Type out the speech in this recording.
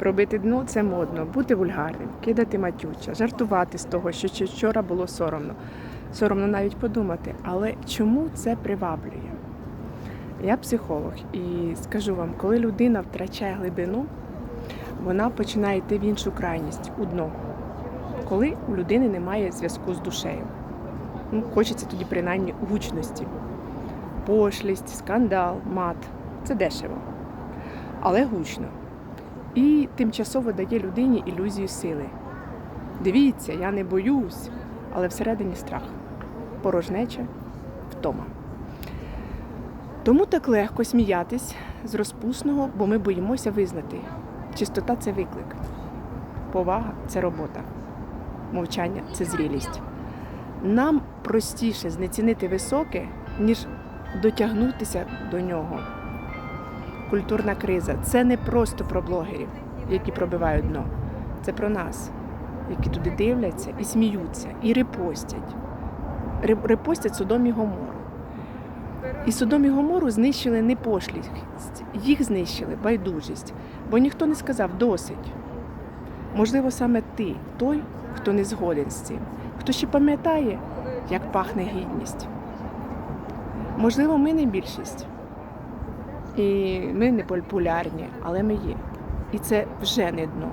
Пробити дно це модно, бути вульгарним, кидати матюча, жартувати з того, що вчора було соромно. Соромно навіть подумати, але чому це приваблює? Я психолог і скажу вам, коли людина втрачає глибину, вона починає йти в іншу крайність, у дно. Коли у людини немає зв'язку з душею. Ну, хочеться тоді принаймні гучності. Пошлість, скандал, мат це дешево, але гучно. І тимчасово дає людині ілюзію сили. Дивіться, я не боюсь, але всередині страх, порожнеча, втома. Тому так легко сміятись з розпусного, бо ми боїмося визнати. Чистота це виклик, повага це робота, мовчання це зрілість. Нам простіше знецінити високе, ніж дотягнутися до нього. Культурна криза це не просто про блогерів, які пробивають дно. Це про нас, які туди дивляться і сміються, і репостять. Ре- Репостять Содом і Гомору. І Содом і Гомору знищили не пошлість, їх знищили байдужість, бо ніхто не сказав досить. Можливо, саме ти той, хто не згоден з цим, хто ще пам'ятає, як пахне гідність. Можливо, ми не більшість. І ми не популярні, але ми є. І це вже не дно.